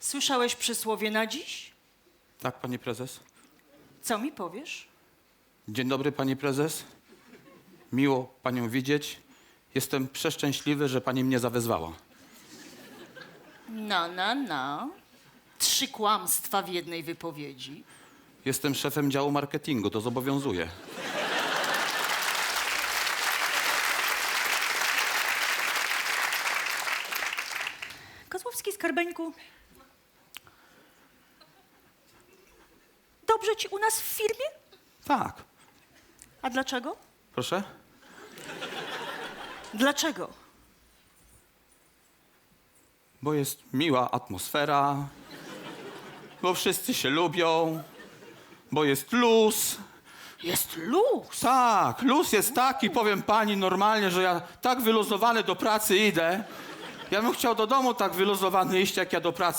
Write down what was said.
Słyszałeś przysłowie na dziś? Tak, pani prezes? Co mi powiesz? Dzień dobry, pani prezes. Miło panią widzieć. Jestem przeszczęśliwy, że pani mnie zawezwała. No, no, no. Trzy kłamstwa w jednej wypowiedzi. Jestem szefem działu marketingu, to zobowiązuje. Kozłowski Skarbeńku. Dobrze ci u nas w firmie? Tak. A dlaczego? Proszę? Dlaczego? Bo jest miła atmosfera, bo wszyscy się lubią, bo jest luz. Jest luz. Tak, luz jest taki, powiem pani normalnie, że ja tak wyluzowany do pracy idę. Ja bym chciał do domu tak wyluzowany iść, jak ja do pracy